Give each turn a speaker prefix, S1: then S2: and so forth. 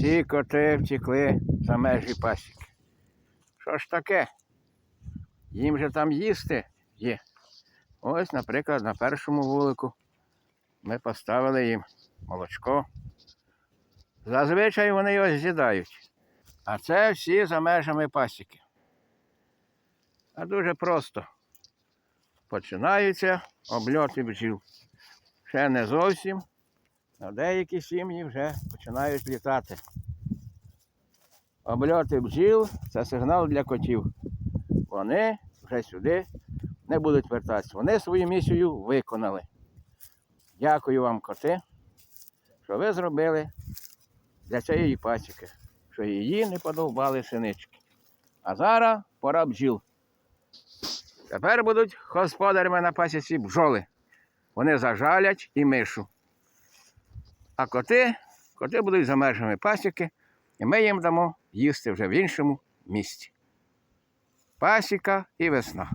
S1: Всі коти втекли за межі пасіки. Що ж таке? Їм же там їсти є. Ось, наприклад, на першому вулику ми поставили їм молочко. Зазвичай вони його з'їдають. А це всі за межами пасіки. А дуже просто. Починаються обльоти бджіл. Ще не зовсім, а деякі сім'ї вже починають літати. Обльоти бджіл це сигнал для котів. Вони вже сюди не будуть вертатися. Вони свою місію виконали. Дякую вам, коти, що ви зробили для цієї пасіки, що її не подовбали синички. А зараз пора бджіл. Тепер будуть господарями на пасіці бджоли. Вони зажалять і мишу. А коти, коти будуть за межами пасіки, і ми їм дамо їсти вже в іншому місці. Пасіка і весна.